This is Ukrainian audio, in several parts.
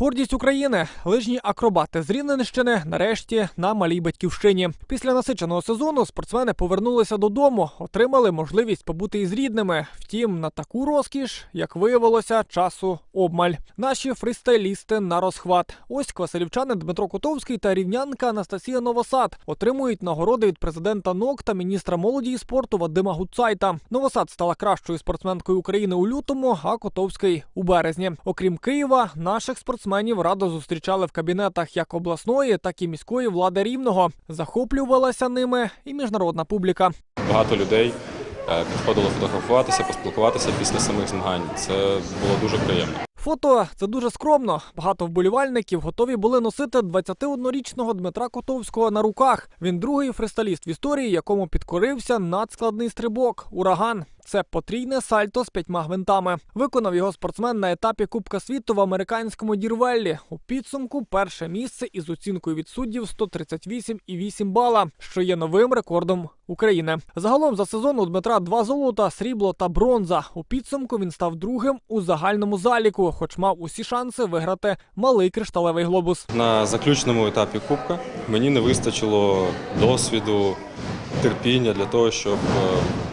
Гордість України, лижні акробати з Рівненщини нарешті на малій батьківщині. Після насиченого сезону спортсмени повернулися додому, отримали можливість побути із рідними. Втім, на таку розкіш, як виявилося, часу обмаль. Наші фристайлісти на розхват. Ось квасилівчани Дмитро Котовський та рівнянка Анастасія Новосад отримують нагороди від президента НОК та міністра молоді і спорту Вадима Гуцайта. Новосад стала кращою спортсменкою України у лютому, а Котовський у березні. Окрім Києва, наших спортсменів радо зустрічали в кабінетах як обласної, так і міської влади рівного. Захоплювалася ними і міжнародна публіка. Багато людей е, підходило фотографуватися, поспілкуватися після самих змагань. Це було дуже приємно. Фото це дуже скромно. Багато вболівальників готові були носити 21-річного Дмитра Котовського на руках. Він другий фристайліст в історії, якому підкорився надскладний стрибок ураган. Це потрійне сальто з п'ятьма гвинтами. Виконав його спортсмен на етапі Кубка світу в американському Дірвеллі. У підсумку перше місце із оцінкою від суддів 138,8 бала, що є новим рекордом України. Загалом за сезон у Дмитра два золота, срібло та бронза. У підсумку він став другим у загальному заліку, хоч мав усі шанси виграти малий кришталевий глобус. На заключному етапі Кубка мені не вистачило досвіду, терпіння для того, щоб е,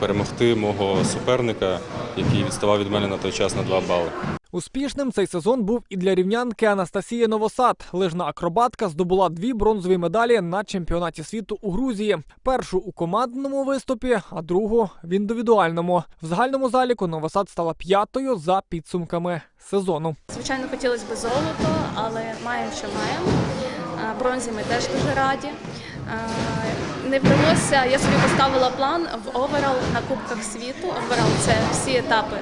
перемогти мого суперника, який відставав від мене на той час на 2 бали. Успішним цей сезон був і для рівнянки Анастасії Новосад. Лижна акробатка здобула дві бронзові медалі на чемпіонаті світу у Грузії. Першу у командному виступі, а другу в індивідуальному. В загальному заліку Новосад стала п'ятою за підсумками сезону. Звичайно, хотілося б золото, але маємо, що маємо. Бронзі ми теж дуже раді. Не вдалося, я собі поставила план в оверал на Кубках світу. Оверал це всі етапи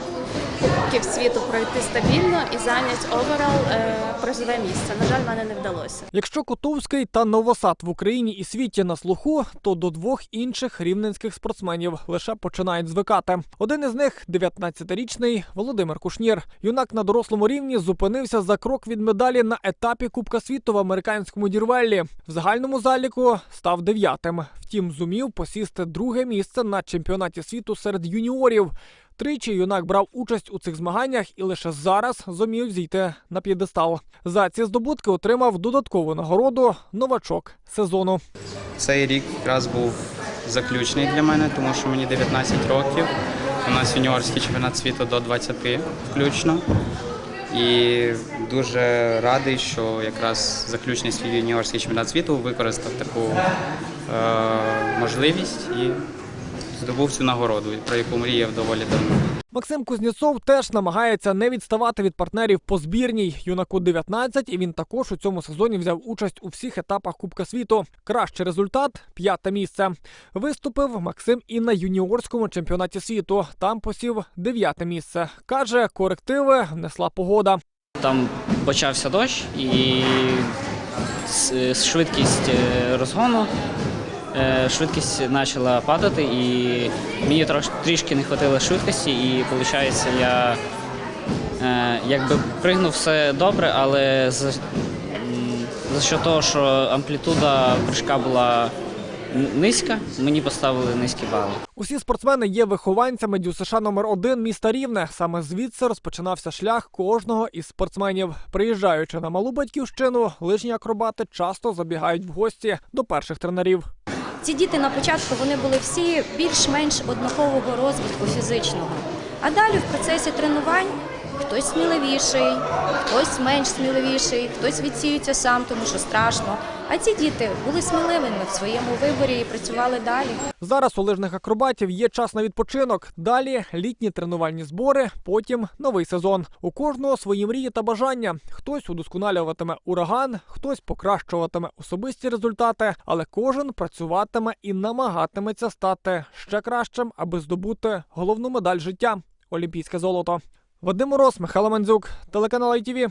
Кубків світу пройти стабільно і зайняти оверал е, призове місце. На жаль, мене не вдалося. Якщо Котовський та Новосад в Україні і світі на слуху, то до двох інших рівненських спортсменів лише починають звикати. Один із них 19-річний Володимир Кушнір. Юнак на дорослому рівні зупинився за крок від медалі на етапі Кубка світу в американському Дірвеллі. В загальному заліку став дев'ятим. Втім, зумів посісти друге місце на чемпіонаті світу серед юніорів. Тричі юнак брав участь у цих змаганнях і лише зараз зумів зійти на п'єдестал. За ці здобутки отримав додаткову нагороду новачок сезону. Цей рік якраз був заключний для мене, тому що мені 19 років. У нас юніорський чемпіонат світу до 20 включно. І дуже радий, що якраз заключний свій юніорський чемпіонат світу використав таку е, можливість і здобув цю нагороду, про яку мріяв доволі давно. Максим Кузнєцов теж намагається не відставати від партнерів по збірній. Юнаку 19, і він також у цьому сезоні взяв участь у всіх етапах Кубка світу. Кращий результат п'яте місце. Виступив Максим і на юніорському чемпіонаті світу. Там посів дев'яте місце. каже, корективи внесла погода. Там почався дощ і швидкість е, розгону, швидкість почала падати, і мені трішки не вистачило швидкості, і виходить, я е, якби пригнув все добре, але за, за що того, що амплітуда прыжка була низька, мені поставили низькі бали. Усі спортсмени є вихованцями ДЮСШ номер 1 міста Рівне. Саме звідси розпочинався шлях кожного із спортсменів. Приїжджаючи на малу батьківщину, лижні акробати часто забігають в гості до перших тренерів. Ці діти на початку вони були всі більш-менш однакового розвитку фізичного. А далі в процесі тренувань хтось сміливіший, хтось менш сміливіший, хтось відсіюється сам, тому що страшно. А ці діти були сміливими в своєму виборі і працювали далі. Зараз у лижних акробатів є час на відпочинок. Далі літні тренувальні збори, потім новий сезон. У кожного свої мрії та бажання. Хтось удосконалюватиме ураган, хтось покращуватиме особисті результати, але кожен працюватиме і намагатиметься стати ще кращим, аби здобути головну медаль життя олімпійське золото. Вадим Мороз, Михайло Мандзюк, телеканал ITV.